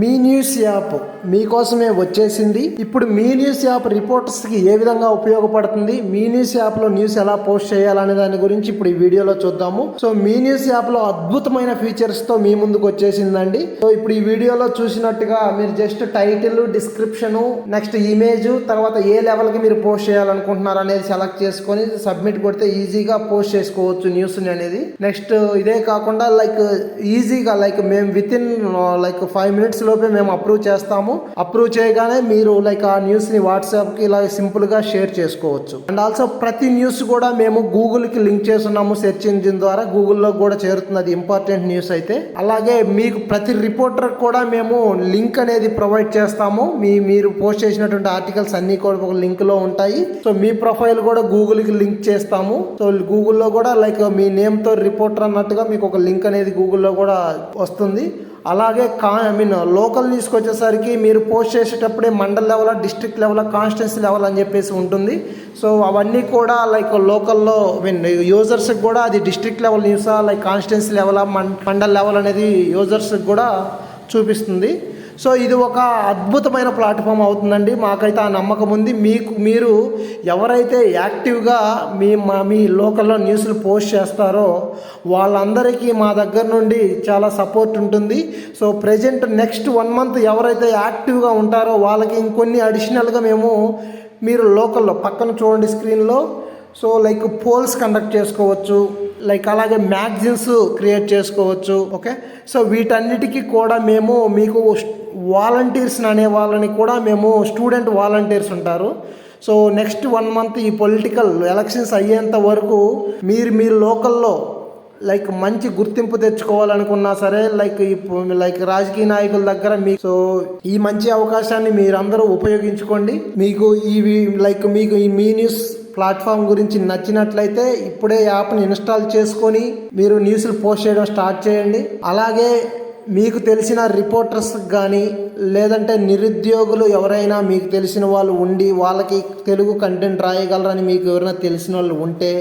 మీ news app మీకోసమే వచ్చేసింది. ఇప్పుడు మీ న్యూస్ యాప్ రిపోర్టర్స్కి ఏ విధంగా ఉపయోగపడుతుంది? మీ న్యూస్ యాప్లో న్యూస్ ఎలా పోస్ట్ చేయాలనే దాని గురించి ఇప్పుడు ఈ వీడియోలో చూద్దాము. సో మీ న్యూస్ యాప్లో అద్భుతమైన ఫీచర్స్తో మీ ముందుకు వచ్చేసిందండి. సో ఇప్పుడు ఈ వీడియోలో చూసినట్టుగా మీరు just title description next image తర్వాత ఏ లెవెల్కి మీరు పోస్ట్ చేయాలనుకుంటున్నారు అనేది సెలెక్ట్ చేసుకొని సబ్మిట్ కొడితే ఈజీగా పోస్ట్ చేసుకోవచ్చు న్యూస్ని అనేది. నెక్స్ట్ ఇదే కాకుండా లైక్ ఈజీగా లైక్ మేము with in like five minutes లోపే మేము అప్రూవ్ చేస్తాము. అప్రూవ్ చేయగానే మీరు లైక్ ఆ న్యూస్ని వాట్సాప్కి ఇలా సింపుల్గా షేర్ చేసుకోవచ్చు. అండ్ ఆల్సో ప్రతి న్యూస్ కూడా మేము గూగుల్కి లింక్ చేస్తున్నాము సెర్చ్ ఇంజిన్ ద్వారా. గూగుల్లో కూడా చేరుతుంది అది ఇంపార్టెంట్ న్యూస్ అయితే. అలాగే మీకు ప్రతి రిపోర్టర్ కూడా మేము లింక్ అనేది ప్రొవైడ్ చేస్తాము. మీ మీరు పోస్ట్ చేసినటువంటి ఆర్టికల్స్ అన్ని కూడా ఒక లింక్లో ఉంటాయి. సో మీ ప్రొఫైల్ కూడా గూగుల్కి లింక్ చేస్తాము. సో గూగుల్లో కూడా లైక్ మీ నేమ్తో రిపోర్టర్ అన్నట్టుగా మీకు ఒక లింక్ అనేది గూగుల్లో కూడా వస్తుంది. అలాగే కా ఐ మీన్ లోకల్ న్యూస్కి వచ్చేసరికి మీరు పోస్ట్ చేసేటప్పుడే mandal level district level constituency level అని చెప్పేసి ఉంటుంది. సో అవన్నీ కూడా లైక్ లోకల్లో ఐ మీన్ యూజర్స్కి కూడా అది district level న్యూసా like constituency level mandal level అనేది యూజర్స్కి కూడా చూపిస్తుంది. సో ఇది ఒక అద్భుతమైన ప్లాట్ఫామ్ అవుతుందండి. మాకైతే ఆ నమ్మకం ఉంది. మీకు మీరు ఎవరైతే యాక్టివ్గా మీ మా మీ లోకల్లో న్యూస్లు పోస్ట్ చేస్తారో వాళ్ళందరికీ మా దగ్గర నుండి చాలా సపోర్ట్ ఉంటుంది. So present next one month ఎవరైతే యాక్టివ్గా ఉంటారో వాళ్ళకి ఇంకొన్ని అడిషనల్గా మేము మీరు లోకల్లో పక్కన చూడండి స్క్రీన్లో. సో లైక్ పోల్స్ కండక్ట్ చేసుకోవచ్చు. లైక్ అలాగే మ్యాగజైన్స్ క్రియేట్ చేసుకోవచ్చు. ఓకే? సో వీటన్నిటికీ కూడా మేము మీకు వాలంటీర్స్ అనే వాళ్ళని కూడా మేము స్టూడెంట్ వాలంటీర్స్ ఉంటారు. సో నెక్స్ట్ వన్ మంత్ ఈ పొలిటికల్ ఎలక్షన్స్ అయ్యేంత వరకు మీరు మీ లోకల్లో లైక్ మంచి గుర్తింపు తెచ్చుకోవాలనుకున్నా సరే లైక్ ఇప్పుడు లైక్ రాజకీయ నాయకుల దగ్గర మీ సో ఈ మంచి అవకాశాన్ని మీరందరూ ఉపయోగించుకోండి. మీకు ఈ లైక్ మీకు ఈ మీ న్యూస్ ప్లాట్ఫామ్ గురించి నచ్చినట్లయితే ఇప్పుడే యాప్ని ఇన్స్టాల్ చేసుకొని మీరు న్యూస్లు పోస్ట్ చేయడం స్టార్ట్ చేయండి. అలాగే మీకు తెలిసిన రిపోర్టర్స్ కానీ లేదంటే నిరుద్యోగులు ఎవరైనా మీకు తెలిసిన వాళ్ళు ఉండి వాళ్ళకి తెలుగు కంటెంట్ రాయగలరని మీకు ఎవరైనా తెలిసిన వాళ్ళు ఉంటే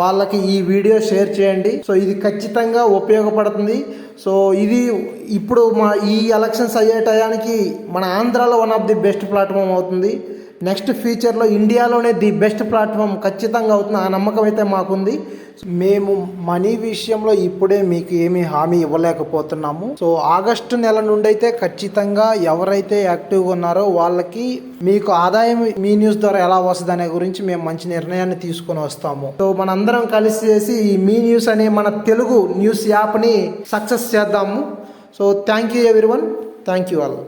వాళ్ళకి ఈ వీడియో షేర్ చేయండి. సో ఇది ఖచ్చితంగా ఉపయోగపడుతుంది. సో ఇది ఇప్పుడు మా ఈ ఎలక్షన్స్ అయ్యే టయానికి మన ఆంధ్రాలో one of the best platform అవుతుంది. నెక్స్ట్ ఫ్యూచర్లో ఇండియాలోనే ది బెస్ట్ ప్లాట్ఫామ్ ఖచ్చితంగా అవుతుంది ఆ నమ్మకం అయితే మాకుంది. మేము మనీ విషయంలో ఇప్పుడే మీకు ఏమీ హామీ ఇవ్వలేకపోతున్నాము. సో ఆగస్టు నెల నుండి అయితే ఖచ్చితంగా ఎవరైతే యాక్టివ్గా ఉన్నారో వాళ్ళకి మీకు ఆదాయం మీ న్యూస్ ద్వారా ఎలా వస్తుంది అనే గురించి మేము మంచి నిర్ణయాన్ని తీసుకొని వస్తాము. సో మనందరం కలిసి చేసి ఈ మీ న్యూస్ అనే మన తెలుగు న్యూస్ యాప్ని సక్సెస్ చేద్దాము. So thank you everyone. Thank you all.